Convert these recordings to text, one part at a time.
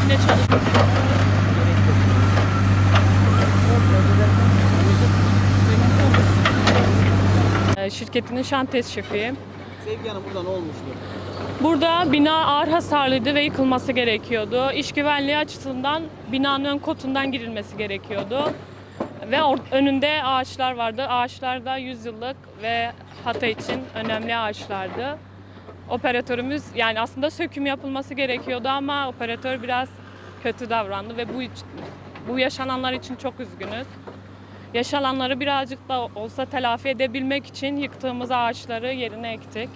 üstüne çalışmak ee, Şirketinin şantes şefiyim. Sevgi Hanım burada ne olmuştu? Burada bina ağır hasarlıydı ve yıkılması gerekiyordu. İş güvenliği açısından binanın ön kotundan girilmesi gerekiyordu. Ve önünde ağaçlar vardı. Ağaçlar da 100 yıllık ve Hatay için önemli ağaçlardı. Operatörümüz yani aslında söküm yapılması gerekiyordu ama operatör biraz kötü davrandı ve bu bu yaşananlar için çok üzgünüz. Yaşananları birazcık da olsa telafi edebilmek için yıktığımız ağaçları yerine ektik.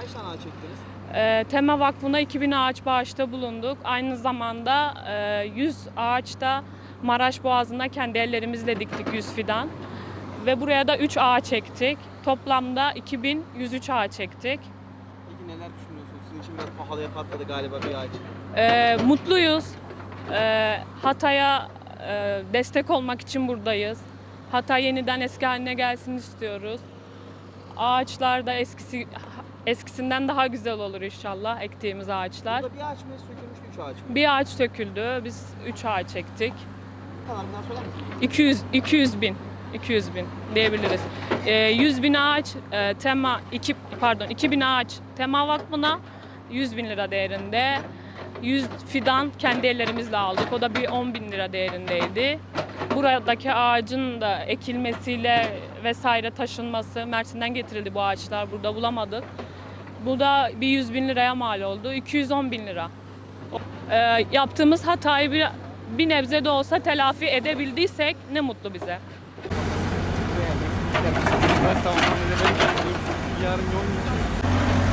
Kaç tane ağaç çektiniz? Ee, Tema Vakfı'na 2000 ağaç bağışta bulunduk. Aynı zamanda e, 100 ağaç da Maraş Boğazı'nda kendi ellerimizle diktik 100 fidan. Ve buraya da 3 ağaç ektik. Toplamda 2103 ağaç ektik. Neler düşünüyorsunuz? Sizin için biraz pahalıya patladı galiba bir ağaç. Ee, mutluyuz. Ee, Hatay'a e, destek olmak için buradayız. Hatay yeniden eski haline gelsin istiyoruz. Ağaçlar da eskisi eskisinden daha güzel olur inşallah ektiğimiz ağaçlar. Burada bir ağaç mı sökülmüş, üç ağaç mı? Bir ağaç söküldü. Biz 3 ağaç ektik. Bu kadarından söyler misiniz? 200 200 bin 200 bin diyebiliriz. Ee, 100 bin ağaç e, tema 2 pardon 2000 ağaç tema vakfına 100 bin lira değerinde. 100 fidan kendi ellerimizle aldık. O da bir 10 bin lira değerindeydi. Buradaki ağacın da ekilmesiyle vesaire taşınması, Mersin'den getirildi bu ağaçlar. Burada bulamadık. Bu da bir 100 bin liraya mal oldu. 210 bin lira. Ee, yaptığımız hatayı bir, bir nebze de olsa telafi edebildiysek ne mutlu bize. Hatta onu neden yarın yollayacağım.